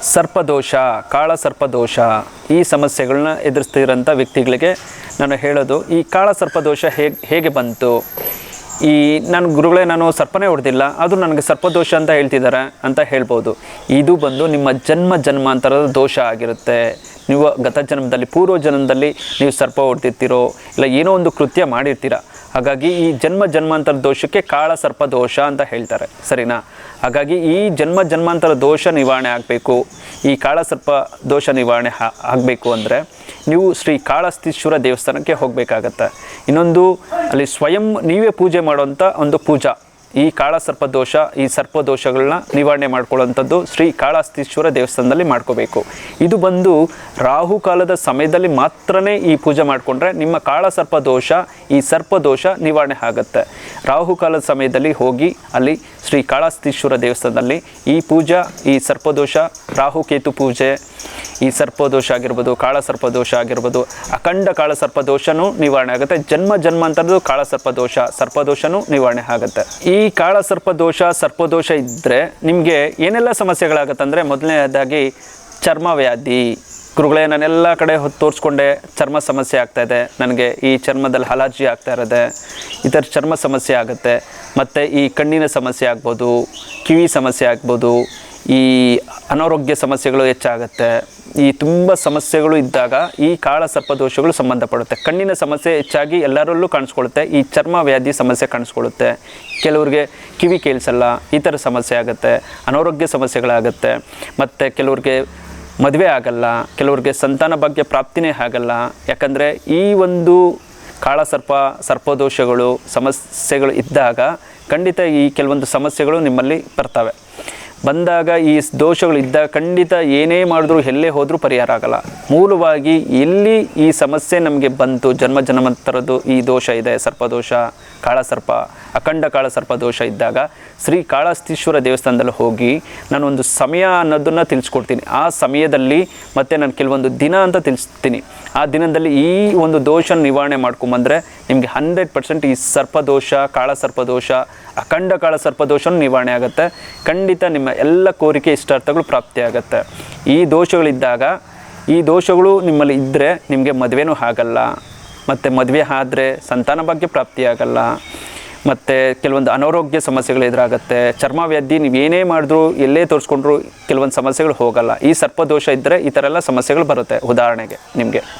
ಸರ್ಪದೋಷ, ಕಾಳ ಸರ್ಪದೋಷ ಈ ಸಮಸ್ಯೆಗಳನ್ನ ಎದುರಿಸ್ತಿರೋಂಥ ವ್ಯಕ್ತಿಗಳಿಗೆ ನಾನು ಹೇಳೋದು, ಈ ಕಾಳ ಸರ್ಪದೋಷ ಹೇಗೆ ಹೇಗೆ ಬಂತು? ಈ ನನ್ನ ಗುರುಗಳೇ ನಾನು ಸರ್ಪನೇ ಹೊಡೆದಿಲ್ಲ ಅದು ನನಗೆ ಸರ್ಪದೋಷ ಅಂತ ಹೇಳ್ತಿದ್ದಾರೆ ಅಂತ ಹೇಳ್ಬೋದು. ಇದು ಬಂದು ನಿಮ್ಮ ಜನ್ಮ ಜನ್ಮಾಂತರದ ದೋಷ ಆಗಿರುತ್ತೆ. ನೀವು ಗತ ಜನ್ಮದಲ್ಲಿ, ಪೂರ್ವ ಜನ್ಮದಲ್ಲಿ ನೀವು ಸರ್ಪ ಹೊಡೆದಿರ್ತೀರೋ, ಇಲ್ಲ ಏನೋ ಒಂದು ಕೃತ್ಯ ಮಾಡಿರ್ತೀರ. ಹಾಗಾಗಿ ಈ ಜನ್ಮ ಜನ್ಮಾಂತರ ದೋಷಕ್ಕೆ ಕಾಳ ಸರ್ಪ ದೋಷ ಅಂತ ಹೇಳ್ತಾರೆ. ಸರಿನಾ? ಹಾಗಾಗಿ ಈ ಜನ್ಮ ಜನ್ಮಾಂತರ ದೋಷ ನಿವಾರಣೆ ಆಗಬೇಕು, ಈ ಕಾಳ ಸರ್ಪ ದೋಷ ನಿವಾರಣೆ ಆಗಬೇಕು ಅಂದರೆ ನೀವು ಶ್ರೀ ಕಾಳಸ್ತೀಶ್ವರ ದೇವಸ್ಥಾನಕ್ಕೆ ಹೋಗಬೇಕಾಗತ್ತೆ. ಇನ್ನೊಂದು ಅಲ್ಲಿ ಸ್ವಯಂ ನೀವೇ ಪೂಜೆ ಮಾಡುವಂಥ ಒಂದು ಪೂಜಾ. ಈ ಕಾಳ ಸರ್ಪ ದೋಷ, ಈ ಸರ್ಪದೋಷಗಳನ್ನ ನಿವಾರಣೆ ಮಾಡ್ಕೊಳ್ಳೋಂಥದ್ದು ಶ್ರೀ ಕಾಳಾಸ್ತೀಶ್ವರ ದೇವಸ್ಥಾನದಲ್ಲಿ ಮಾಡ್ಕೋಬೇಕು. ಇದು ಬಂದು ರಾಹುಕಾಲದ ಸಮಯದಲ್ಲಿ ಮಾತ್ರನೇ ಈ ಪೂಜೆ ಮಾಡಿಕೊಂಡ್ರೆ ನಿಮ್ಮ ಕಾಳಸರ್ಪ ದೋಷ, ಈ ಸರ್ಪದೋಷ ನಿವಾರಣೆ ಆಗುತ್ತೆ. ರಾಹುಕಾಲದ ಸಮಯದಲ್ಲಿ ಹೋಗಿ ಅಲ್ಲಿ ಶ್ರೀ ಕಾಳಾಸ್ತೀಶ್ವರ ದೇವಸ್ಥಾನದಲ್ಲಿ ಈ ಪೂಜಾ, ಈ ಸರ್ಪದೋಷ ರಾಹುಕೇತು ಪೂಜೆ ಈ ಸರ್ಪದೋಷ ಆಗಿರ್ಬೋದು, ಕಾಳ ಸರ್ಪದೋಷ ಆಗಿರ್ಬೋದು, ಅಖಂಡ ಕಾಳ ಸರ್ಪದೋಷನೂ ನಿವಾರಣೆ ಆಗುತ್ತೆ. ಜನ್ಮ ಜನ್ಮಾಂತರದ್ದು ಕಾಳ ಸರ್ಪದೋಷ ಸರ್ಪದೋಷನೂ ನಿವಾರಣೆ ಆಗುತ್ತೆ. ಈ ಕಾಳ ಸರ್ಪದೋಷ ಸರ್ಪದೋಷ ಇದ್ದರೆ ನಿಮಗೆ ಏನೆಲ್ಲ ಸಮಸ್ಯೆಗಳಾಗುತ್ತೆ ಅಂದರೆ ಮೊದಲನೇದಾಗಿ ಚರ್ಮ ವ್ಯಾಧಿ. ಗುರುಗಳೇ, ನಾನೆಲ್ಲ ಕಡೆ ಹೊತ್ತು ತೋರಿಸ್ಕೊಂಡೆ, ಚರ್ಮ ಸಮಸ್ಯೆ ಆಗ್ತಾ ಇದೆ. ನನಗೆ ಈ ಚರ್ಮದಲ್ಲಿ ಅಲರ್ಜಿ ಆಗ್ತಾ ಇರೋದೆ. ಈ ಥರ ಚರ್ಮ ಸಮಸ್ಯೆ ಆಗುತ್ತೆ. ಮತ್ತು ಈ ಕಣ್ಣಿನ ಸಮಸ್ಯೆ ಆಗ್ಬೋದು, ಕಿವಿ ಸಮಸ್ಯೆ ಆಗ್ಬೋದು ಈ ಅನಾರೋಗ್ಯ ಸಮಸ್ಯೆಗಳು ಹೆಚ್ಚಾಗುತ್ತೆ, ಈ ತುಂಬ ಸಮಸ್ಯೆಗಳು ಇದ್ದಾಗ ಈ ಕಾಳ ಸರ್ಪದೋಷಗಳು ಸಂಬಂಧಪಡುತ್ತೆ. ಕಣ್ಣಿನ ಸಮಸ್ಯೆ ಹೆಚ್ಚಾಗಿ ಎಲ್ಲರಲ್ಲೂ ಕಾಣಿಸ್ಕೊಳ್ಳುತ್ತೆ, ಈ ಚರ್ಮ ವ್ಯಾಧಿ ಸಮಸ್ಯೆ ಕಾಣಿಸ್ಕೊಳ್ಳುತ್ತೆ. ಕೆಲವ್ರಿಗೆ ಕಿವಿ ಕೇಳಿಸಲ್ಲ, ಈ ಥರ ಸಮಸ್ಯೆ ಆಗುತ್ತೆ, ಅನಾರೋಗ್ಯ ಸಮಸ್ಯೆಗಳಾಗುತ್ತೆ. ಮತ್ತು ಕೆಲವ್ರಿಗೆ ಮದುವೆ ಆಗಲ್ಲ, ಕೆಲವ್ರಿಗೆ ಸಂತಾನ ಭಾಗ್ಯ ಪ್ರಾಪ್ತಿನೇ ಆಗಲ್ಲ. ಯಾಕಂದರೆ ಈ ಒಂದು ಕಾಳಸರ್ಪ ಸರ್ಪದೋಷಗಳು ಸಮಸ್ಯೆಗಳು ಇದ್ದಾಗ ಖಂಡಿತ ಈ ಕೆಲವೊಂದು ಸಮಸ್ಯೆಗಳು ನಿಮ್ಮಲ್ಲಿ ಬರ್ತವೆ. ಬಂದಾಗ ಈ ದೋಷಗಳಿದ್ದ ಖಂಡಿತ ಏನೇ ಮಾಡಿದ್ರು ಎಲ್ಲೇ ಹೋದರೂ ಪರಿಹಾರ ಆಗಲ್ಲ. ಮೂಲವಾಗಿ ಎಲ್ಲಿ ಈ ಸಮಸ್ಯೆ ನಮಗೆ ಬಂತು, ಜನ್ಮ ಜನ್ಮಂತರದ್ದು ಈ ದೋಷ ಇದೆ ಸರ್ಪದೋಷ ಕಾಳಸರ್ಪ ಅಖಂಡ ಕಾಳಸರ್ಪ ದೋಷ ಇದ್ದಾಗ ಶ್ರೀ ಕಾಳಸ್ತೀಶ್ವರ ದೇವಸ್ಥಾನದಲ್ಲಿ ಹೋಗಿ ನಾನು ಒಂದು ಸಮಯ ಅನ್ನೋದನ್ನು ತಿಳಿಸ್ಕೊಡ್ತೀನಿ. ಆ ಸಮಯದಲ್ಲಿ ಮತ್ತು ನಾನು ಕೆಲವೊಂದು ದಿನ ಅಂತ ತಿಳಿಸ್ತೀನಿ. ಆ ದಿನದಲ್ಲಿ ಈ ಒಂದು ದೋಷ ನಿವಾರಣೆ ಮಾಡ್ಕೊಂಬಂದರೆ ನಿಮಗೆ ಹಂಡ್ರೆಡ್ ಪರ್ಸೆಂಟ್ ಈ ಸರ್ಪದೋಷ ಕಾಳಸರ್ಪದೋಷ ಅಖಂಡ ಕಾಳ ಸರ್ಪದೋಷನೂ ನಿವಾರಣೆ ಆಗುತ್ತೆ. ಖಂಡಿತ ನಿಮ್ಮ ಎಲ್ಲ ಕೋರಿಕೆ ಇಷ್ಟಾರ್ಥಗಳು ಪ್ರಾಪ್ತಿಯಾಗತ್ತೆ ಈ ದೋಷಗಳಿದ್ದಾಗ, ಈ ದೋಷಗಳು ನಿಮ್ಮಲ್ಲಿ ಇದ್ದರೆ ನಿಮಗೆ ಮದುವೆನೂ ಆಗಲ್ಲ. ಮತ್ತು ಮದುವೆ ಆದರೆ ಸಂತಾನ ಭಾಗ್ಯ ಪ್ರಾಪ್ತಿಯಾಗಲ್ಲ ಮತ್ತು ಕೆಲವೊಂದು ಅನಾರೋಗ್ಯ ಸಮಸ್ಯೆಗಳು ಎದುರಾಗುತ್ತೆ. ಚರ್ಮವ್ಯಾಧಿ ನೀವು ಏನೇ ಮಾಡಿದ್ರು, ಎಲ್ಲೇ ತೋರಿಸ್ಕೊಂಡ್ರು ಕೆಲವೊಂದು ಸಮಸ್ಯೆಗಳು ಹೋಗಲ್ಲ. ಈ ಸರ್ಪದೋಷ ಇದ್ದರೆ ಈ ಥರ ಎಲ್ಲ ಸಮಸ್ಯೆಗಳು ಬರುತ್ತೆ, ಉದಾಹರಣೆಗೆ ನಿಮಗೆ.